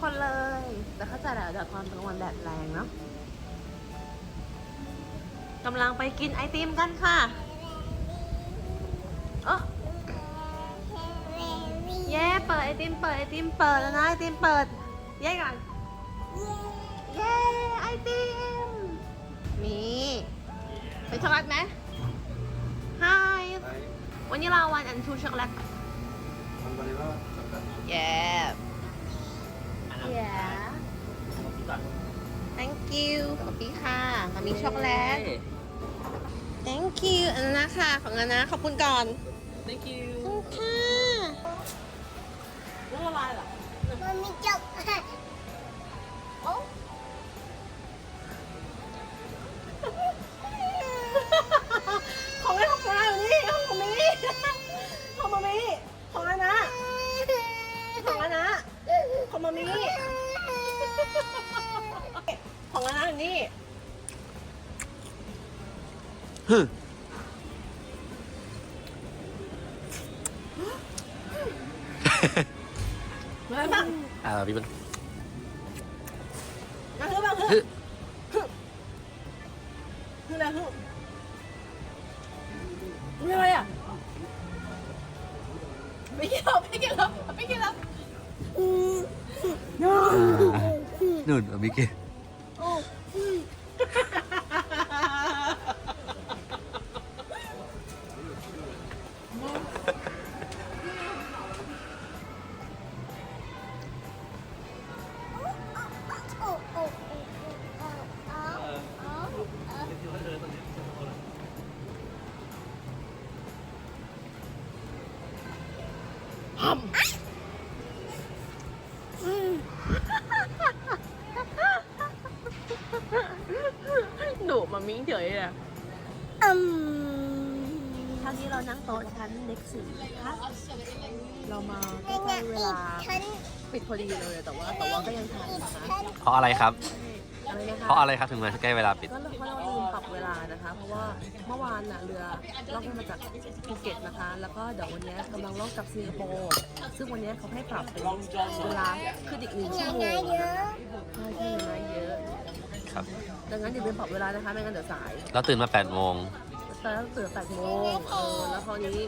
คนเลย แต่เข้าใจแหละเดี๋ยวตอนกลางวันแดดแรงเนาะกำลังไปกินไอติมกันค่ะเออเย้เปิดไอติมเปิดไอติมเปิดแล้วนะไอติมเปิด เย้ก่อนเย้ไอติมมีเป็นช็อกโกแลตไหม Hi วันนี้เราวันอันชูช็อกโกแลต Yeah Yeah Thank you ขอบคุณค่ะมามีช็อกโกแลต Thank you อันนั้นค่ะของอันนะขอบคุณก่อน thank you ขอบคุณค่ะ แล้วละลายเหรอ มันมีจก มาบ้างอ่าพี่มันมาคือบ้างคือฮึคืออะไรคือคืออะไรอะไม่กินแล้วไม่กินแล้วไม่กินแล้ว นู่นมิกกี้ ดุมามิ้งเฉยอะอืมคราวนี้เรานั่งโต๊ะชั้นเล็กสี่ค่ะเรามาใกนั่นล้น่ะๆเวอีกลาชั้นปิดพอดีเลยแต่ว่าแต่ว่าก็ยังทันอีกนะคะชั้นเพราะอะไรครับ อะไรนะคะเพราะอะไรครับถึงมาใกล้เวลาปิด ก็เพราะเราลืมปรับเวลานะคะ เพราะว่าเมื่อวานน่ะเรือล่องมาจากภูเก็ตนะคะ แล้วก็เดี๋ยววันนี้กำลังล่องกลับสิงคโปร์ซึ่งวันนี้เขาให้ปรับเป็นเวลาขึ้นอีกหนึ่งชั่วโมงเยอะใช่ใช่ไหมเยอะครับ ดังนั้นอย่าลืมปรับเวลานะคะไม่งั้นเดี๋ยวสาย เราตื่นมา8โมงตอนแรกตื่นแปดโมงเออแล้วคราวนี้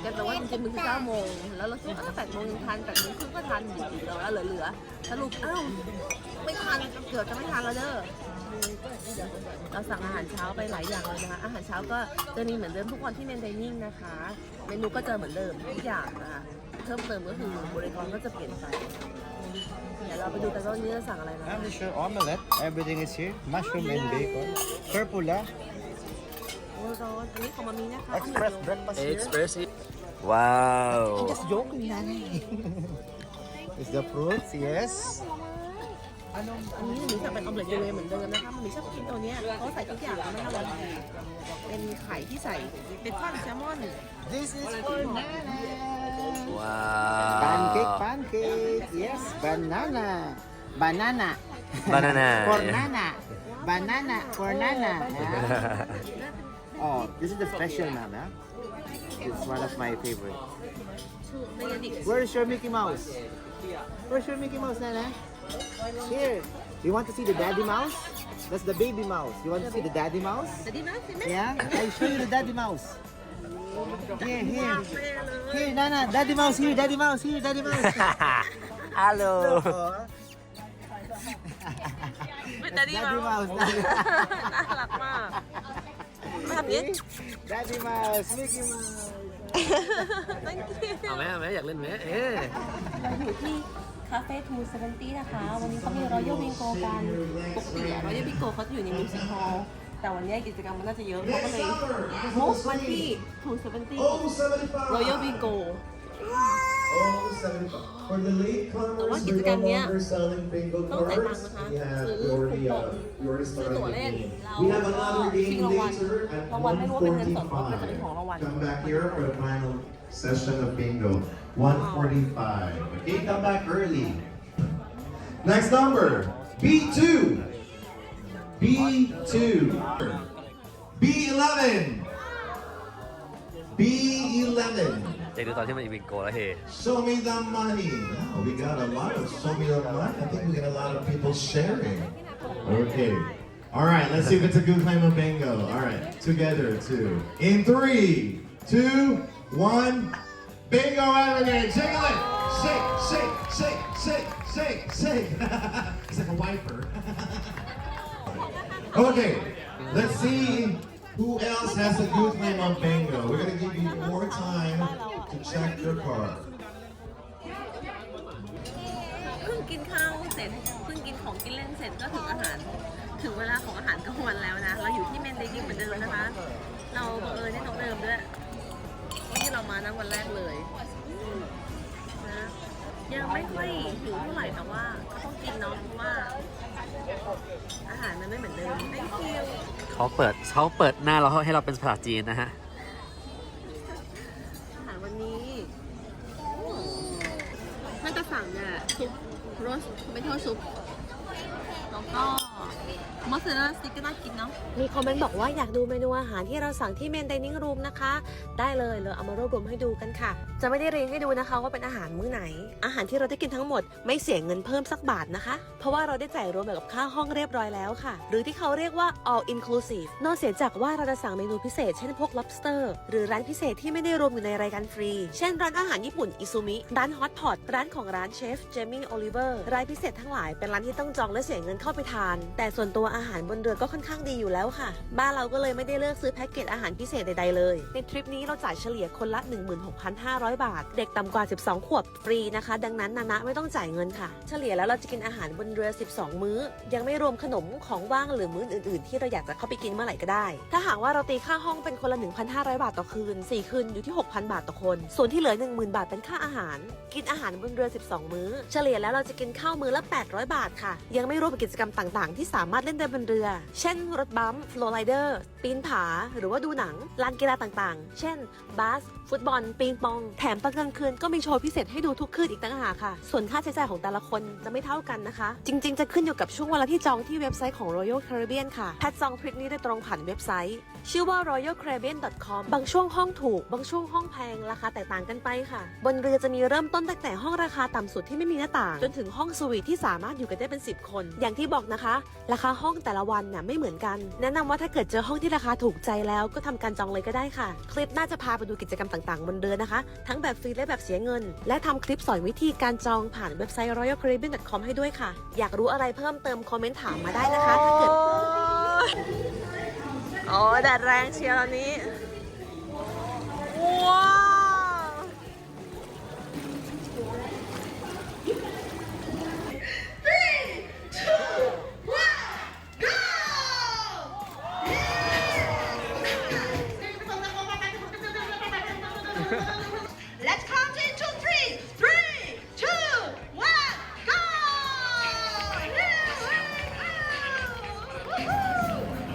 แกบอกว่าจริงๆมันคือเก้าโมง แล้วเราคิดว่าถ้าแปดโมงยังทันแปดโมงครึ่งก็ทันอยู่ดีแล้วแล้วเหลือๆสรุปอ้าวไม่ทันเกือบจะไม่ทันแล้วเด้อ เราสั่งอาหารเช้าไปหลายอย่างเลยนะคะ อาหารเช้าก็จะมีเหมือนเดิมทุกวันที่เมนไดนิ่งนะคะ เมนูก็จะเหมือนเดิมทุกอย่างนะคะเพิ่มเติมก็คือบริการก็จะเปลี่ยนไป เดี๋ยวเราไปดูกันว่าวันนี้จะสั่งอะไรนะ I'm sure omelette. Everything is here. Mushroom and bacon. Purple, ah. โอ้ร้อนอันนี้ของมามีนะคะ Express breakfast here. Express ว้าว Just joking, nanay. Is the fruits? Yes. อันนี้หนูสั่งเป็นออมเล็ตยูเวเหมือนเดิมนะคะมันมีชอบกินตัวเนี้ยเขาใส่ทุกอย่างแล้วไม่อร่อยเป็นไข่ที่ใส่เป็นทอดแซลมอน This is for Nana. ว้าว Pancake, pancake. Yes, banana. Banana. Banana. for Nana. Banana for Nana. Yeah. Oh, this is the special Nana. It's one of my favorite. ชื่อเบยดิก Where's your Mickey Mouse? Where's your Mickey Mouse, Nana? Here. You want to see the daddy mouse? That's the baby mouse. You want to see the daddy mouse? แต่ดีนะใช่ไหม Yeah? I show you the daddy mouse. Here, here. Here, Nana. Daddy mouse here. Daddy mouse here. Daddy mouse. ฮัลโหล Oh, เป็นแต่ดี Daddy มา mouse. น่ารักมากทำนี้ Daddy mouse. Mickey mouse. thank you เอาไหมเอาไหมอยากเล่นไหมเอ๊ะเราอยู่ที่ คาเฟ่ทูเซเวนตี้นะคะ วันนี้เขามีรอยัลบิงโกกันปกติรอยัลบิงโกเขาจะอยู่ในมิวสิคฮอลล์แต่วันนี้กิจกรรมมันน่าจะเยอะเขาก็เลยมุกมาที่ทูเซเวนตี้ Oh, รอยัลบิงโก Oh, 75. For the latecomers, Tawa, we're gigigan no niya. longer selling bingo ต้องจ่ายตัง cards. ค์นะคะ We have ซื้อ your, คูปอง uh, your ซื้อ restaurant ตั๋วเล่น game. เรา We have ก็ another ชิง game รางวัล later at รางวัลไม่รู้ว่าเป็นเงินสดหรือว่าจะเป็นของรางวัล 145. Come back here for the final session of bingo. 145. Okay, come back early. Next number, B2. B2. B11. B11. Show me the money. Wow, we got a lot of show me the money. I think we got a lot of people sharing. Okay. All right, let's see if it's a good claim of bingo. All right, together, two. In three, two, one. Bingo Island, jiggle it. Shake, shake, shake, shake, shake, shake. it's like a wiper. okay, let's see who else has a good claim on bingo. We're gonna give you more time to check your card. เพิ่งกินข้าวเสร็จเพิ่งกินของกินเล่นเสร็จก็ถึงอาหาร ถึงเวลาของอาหารกลางวันแล้วนะ เราอยู่ที่เมนเดย์เหมือนเดิมนะคะ เราบังเอิญได้น้องเดิมด้วย ที่เรามานั่งวันแรกเลยนะยังไม่ค่อยหิวเท่าไหร่แต่ว่าก็ต้องกินเนาะเพราะว่า อาหารมันไม่เหมือนเดิมไม่เที่ยวเขาเปิดเขาเปิดหน้าเราให้เราเป็นภาษาจีนนะฮะ อาหารวันนี้ถ้าจะสั่งเนี่ยซุปโรสไม่เท่าซุปแล้วก็มอสซาเรลล่าสติ๊กก็น่ากิน เนาะมีคอมเมนต์บอกว่าอยากดูเมนูอาหารที่เราสั่งที่เมนดิเนิ่งรูมนะคะ ได้เลยเลยเอามารวบรวมให้ดูกันค่ะ จะไม่ได้เรียงให้ดูนะคะว่าเป็นอาหารมื้อไหน อาหารที่เราได้กินทั้งหมดไม่เสียเงินเพิ่มสักบาทนะคะ เพราะว่าเราได้จ่ายรวมกับค่าห้องเรียบร้อยแล้วค่ะ หรือที่เขาเรียกว่า all inclusive นอกเสียจากว่าเราจะสั่งเมนูพิเศษเช่นพวก lobster หรือร้านพิเศษที่ไม่ได้รวมอยู่ในรายการฟรี เช่นร้านอาหารญี่ปุ่นอิซุมิ ร้าน hot pot ร้านของร้านเชฟเจมี่โอลิเวอร์รายพิเศษทั้งหลายเป็นร้านที่ต้องจองและเสียเงินเข้าไปทาน แต่ส่วนตัวอาหารบนเรือก็ค่อนข้างดีอยู่แล้วค่ะ บ้านเราก็เลยไม่ได้เลือกซื้อแพ็กเกจอาหารพิเศษใดๆเลย ในทริปนี้เราจ่ายเฉลี่ยคนละ 16,500บาท เด็กต่ำกว่า 12 ขวบฟรีนะคะ ดังนั้นนานะไม่ต้องจ่ายเงินค่ะ เฉลี่ยแล้วเราจะกินอาหารบนเรือ 12 มื้อ ยังไม่รวมขนมของว่างหรือมื้ออื่นๆ ที่เราอยากจะเข้าไปกินเมื่อไหร่ก็ได้ ถ้าหากว่าเราตีค่าห้องเป็นคนละ 1,500 บาทต่อคืน 4 คืนอยู่ที่ 6,000 บาทต่อคน ส่วนที่เหลือ 10,000 บาทเป็นค่าอาหาร กินอาหารบนเรือ 12 มื้อ เฉลี่ยแล้วเราจะกินข้าวมื้อละ 800 บาทค่ะ ยังไม่รวมกิจกรรมต่างๆ ที่สามารถเล่นได้บนเรือ เช่น รถบัมป์ฟลอร์ไรเดอร์ปีนผา หรือว่าดูหนังลานกีฬาต่างๆ เช่น บาส ฟุตบอล ปิงปองแถมตอนกลางคืนก็มีโชว์พิเศษให้ดูทุกคืนอีกต่างหากค่ะ ส่วนค่าใช้จ่ายของแต่ละคนจะไม่เท่ากันนะคะ จริง ๆ จะขึ้นอยู่กับช่วงเวลาที่จองที่เว็บไซต์ของ Royal Caribbean ค่ะแพทจองทริปนี้ได้ตรงผ่านเว็บไซต์ชื่อว่า royalcaribbean.com บางช่วงห้องถูก บางช่วงห้องแพง ราคาแตกต่างกันไปค่ะ บนเรือจะมีเริ่มต้นตั้งแต่ห้องราคาต่ำสุดที่ไม่มีหน้าต่าง จนถึงห้องสวีทที่สามารถอยู่กันได้เป็น 10 คน อย่างที่บอกนะคะ ราคาห้องแต่ละวันน่ะไม่เหมือนกัน แนะนำว่าถ้าเกิดเจอห้องที่ราคาถูกใจแล้วก็ทำการจองเลยก็ได้ค่ะ คลิปน่าจะพาไปดูกิจกรรมต่างๆ บนเรือนะคะ ทั้งแบบฟรีและแบบเสียเงิน และทำคลิปสอนวิธีการจองผ่านเว็บไซต์ royalcaribbean.com ให้ด้วยค่ะ อยากรู้อะไรเพิ่มเติมคอมเมนต์ถามมาได้นะคะ ถ้าเกิด อ๋อแดดแรงเชียร์ตอนนี้ ว้า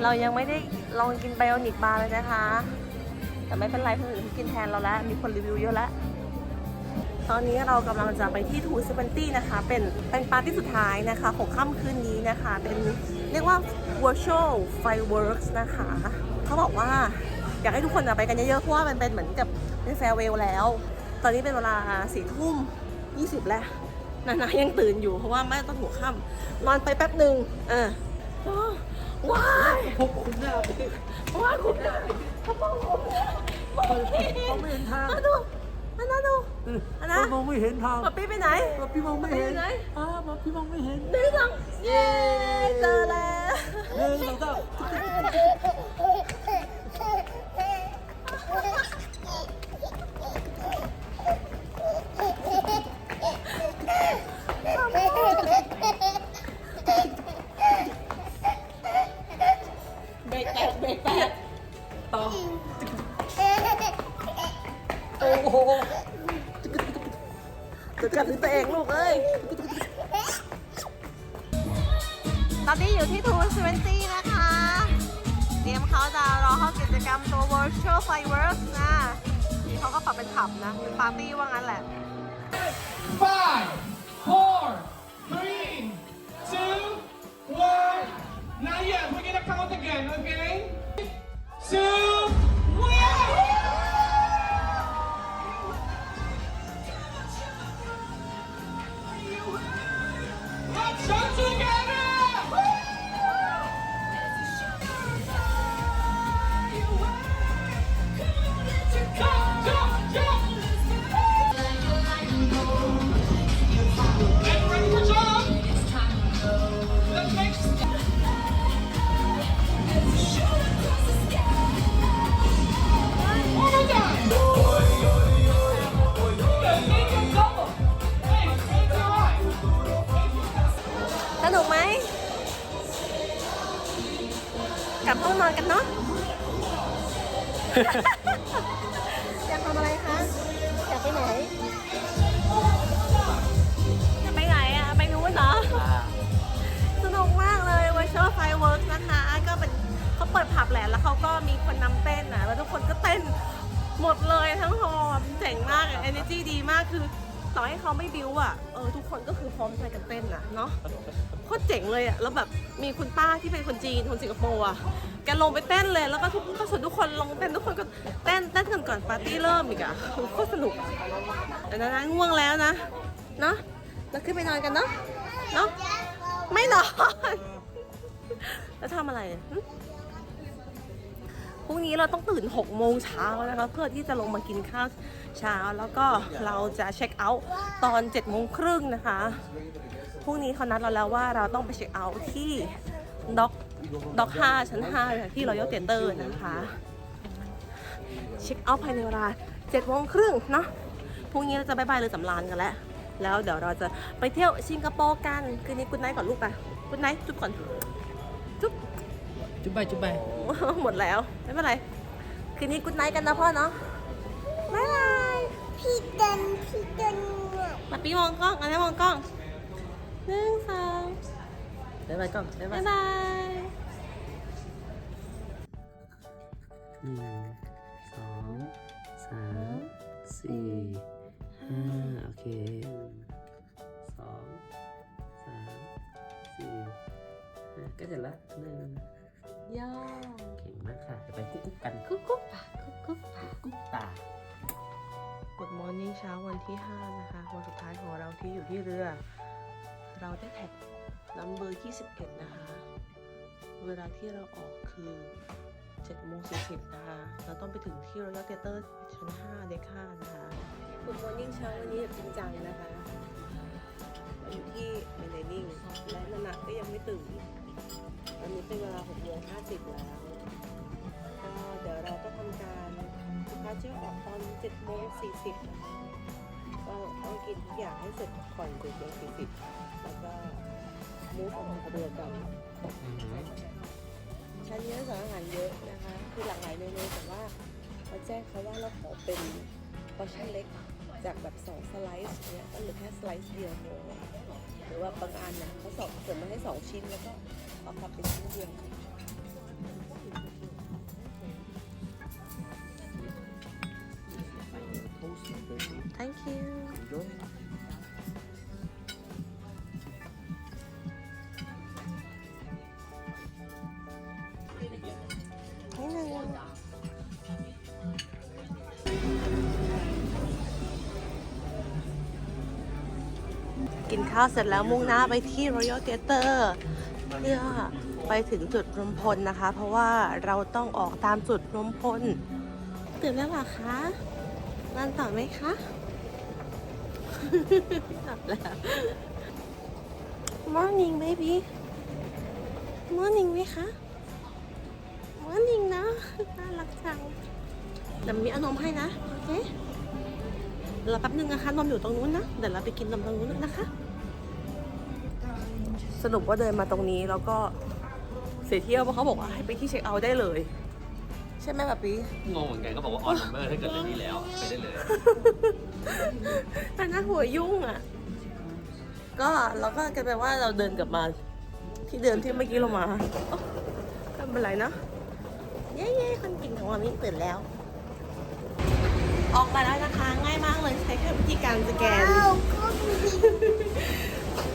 เรายังไม่ได้ลองกินไบโอนิกบาร์เลยนะคะ แต่ไม่เป็นไรคนอื่นเขากินแทนเราแล้ว มีคนรีวิวเยอะแล้ว ตอนนี้เรากำลังจะไปที่ทูเซเวนตี้นะคะ เป็นเป็นปาร์ตี้สุดท้ายนะคะของค่ำคืนนี้นะคะ เป็นเรียกว่า virtual fireworks นะคะ เขาบอกว่าอยากให้ทุกคนไปกันเยอะๆ เพราะว่ามันเป็นเหมือนกับเป็นแฟร์เวลแล้ว ตอนนี้เป็นเวลาสี่ทุ่มยี่สิบแล้วนานายังตื่นอยู่เพราะว่าแม่ต้องหัวค่ำนอนไปแป๊บหนึ่งเออ ว้ายพกคุณหน้าว้ายคุณหน้าเขาบอกผมมองไม่เห็นไม่เห็นทางอันดูอันนั้นดูอันนั้นมองไม่เห็นทางป๊าปี้ไปไหนพี่มองไม่ป๊าปี้เห็ไปนไหนอ้าวพี่มองไม่เห็นหนึ่งสองเย้เจอแล้วหนึ่งสองสาม ปาร์ตี้ว่างั้นแหละ แล้วก็มีคนนำเต้นนะแล้วทุกคนก็เต้นหมดเลยทั้งฮอลล์เจ๋งมากอะ energy ดีมากคือต่อให้เขาไม่บิวอะเออทุกคนก็คือพร้อมใจกันเต้นอะเนาะโคตรเจ๋งเลยอะแล้วแบบมีคุณป้าที่เป็นคนจีนคนสิงคโปร์อะแกลงไปเต้นเลยแล้วก็ทุกก็ส่วนทุกคนลงเต้นทุกคนก็เต้นเต้นกันก่อนปาร์ตี้เริ่มอีกอะโคตรสนุกแต่นะง่วงแล้วนะเนาะเราขึ้นไปนอนกันเนาะเนาะไม่นอนแล้วทำอะไรอะ พรุ่งนี้เราต้องตื่น 6 โมงเช้านะคะเพื่อที่จะลงมากินข้าวเช้า แล้วก็เราจะเช็คเอาท์ตอน7โมงครึ่งนะคะพรุ่งนี้เขานัดเราแล้วว่าเราต้องไปเช็คเอาท์ที่ด็อกด็อก5ชั้น5ที่รอยัลเตียเตอร์นะคะเช็คเอาท์ภายในเวลา7โมงครึ่งเนาะพรุ่งนี้เราจะบายบายเรือสำราญกันแล้วแล้วเดี๋ยวเราจะไปเที่ยวสิงคโปร์กันคืนนี้กุ๊ดไนท์ก่อนลูกไปกุ๊ดไนท์จุ๊บก่อนจุ๊บ จุ๊บไปจุ๊บไปโอ้โหหมดแล้ว ไม่เป็นไร คืนนี้กุ๊ดไนท์กันนะพ่อเนาะบ๊ายบายพี่เดินพี่เดินเนี่ยมาปีมองกล้องอันนี้มองกล้องหนึ่งสองบ๊ายบายกล้องบ๊ายบายหนึ่งสองสามสี่ห้าโอเคสองสามสี่ห้าก็เสร็จละหนึ่ง ย่อเก่งมากค่ะเดี๋ยวไปกุ๊กกุ๊กกันกุ๊กกุ๊กปากกุ๊กกุ๊กปากกุ๊กตา Good morning เช้าวันที่ 5 นะคะ วันสุดท้ายของเราที่อยู่ที่เรือ เราได้แท็กนัมเบอร์21 นะคะ เวลาที่เราออกคือ7โมง40นะคะ เราต้องไปถึงที่ Royal Theater ชั้น5เด็ก5นะคะ Good morning เช้าวันนี้แบบจริงจังนะคะเราอยู่ที่เมนนิ่งและนานะก็ยังไม่ตื่น ตอนนี้เป็นเวลา6โมง50 แล้ว ก็เดี๋ยวเราก็ทำการลูกค้าเชื่อออกตอน7โมง40นะคะก็ต้องกินทุกอย่างให้เสร็จก่อน7โมง40 แล้วก็มูฟออกมาเรือกันชั้นเนี้ยสารอาหารเยอะนะคะ คือหลากหลายเมนูแต่ว่าเขาแจ้งเขาว่าเราขอเป็นพอร์ชั่นเล็กจากแบบ2สไลซ์เนี้ยก็เหลือแค่สไลซ์เดียวพอหรือว่าบางอันเนี่ยเขาสองเสริมมาให้2ชิ้นแล้วก็ เอากลับเป็นชิ้นเดียว Thank you นิดนึงกินข้าวเสร็จแล้วมุ่งหน้าไปที่ Royal Theater เพื่อไปถึงจุดรวมพลนะคะ เพราะว่าเราต้องออกตามจุดรวมพลตื่นแล้วหรอคะนอนต่อไหมคะหลับแล้ว Morning baby Morning ไหมคะ Morning นะน่ารักจังเดี๋ยวมีอนมให้นะ โอเครอแป๊บนึงนะคะนมอยู่ตรงนู้นนะ เดี๋ยวเราไปกินนมตรงนู้นนะคะ สรุปว่าเดินมาตรงนี้แล้วก็เสียเที่ยวเพราะเขาบอกว่าให้ไปที่เช็คเอาท์ได้เลย ใช่ไหมแบบนี้งงเหมือนกันก็บอกว่าออนนัมเบอร์ถ้าเกิดเรื่องนี้แล้วไปได้เลย อันนั้นหัวยุ่งอะ ก็เราก็กลายเป็นว่าเราเดินกลับมา ที่เดิมที่เมื่อกี้เรามาโอ๊ะก็ไม่เป็นไรเนอะเย้ๆคนกินของเรานี่ตื่นแล้ว ออกมาแล้วนะคะง่ายมากเลยใช้แค่วิธีการสแกนเอาก็มี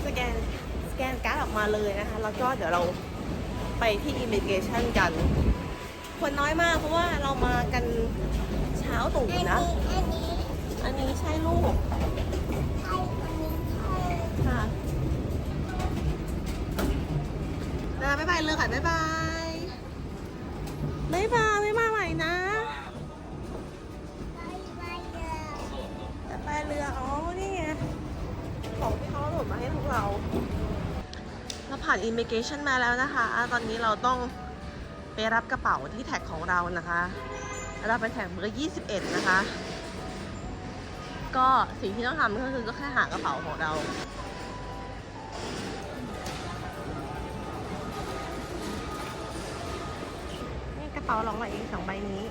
สแกนสแกนการ์ดออกมาเลยนะคะ แล้วก็เดี๋ยวเราไปที่อิมิเกชันกัน คนน้อยมากเพราะว่าเรามากันเช้าตู่นะ อันนี้อันนี้ใช่ลูกใช่อันนี้ใช่ค่ะนะบ๊ายบายเลยค่ะบ๊ายบายบ๊ายบายไม่มาใหม่นะไปเลยบ๊ายบายเรืออ๋อนี่ไงของที่เขาโหลดมาให้พวกเรา ผ่านอิมิเกชันมาแล้วนะคะ ตอนนี้เราต้องไปรับกระเป๋าที่แท็กของเรานะคะ เราไปแท็กเบอร์21 นะคะ ก็สิ่งที่ต้องทำก็คือก็แค่หากระเป๋าของเรานี่กระเป๋าของเราเองสองใบนี้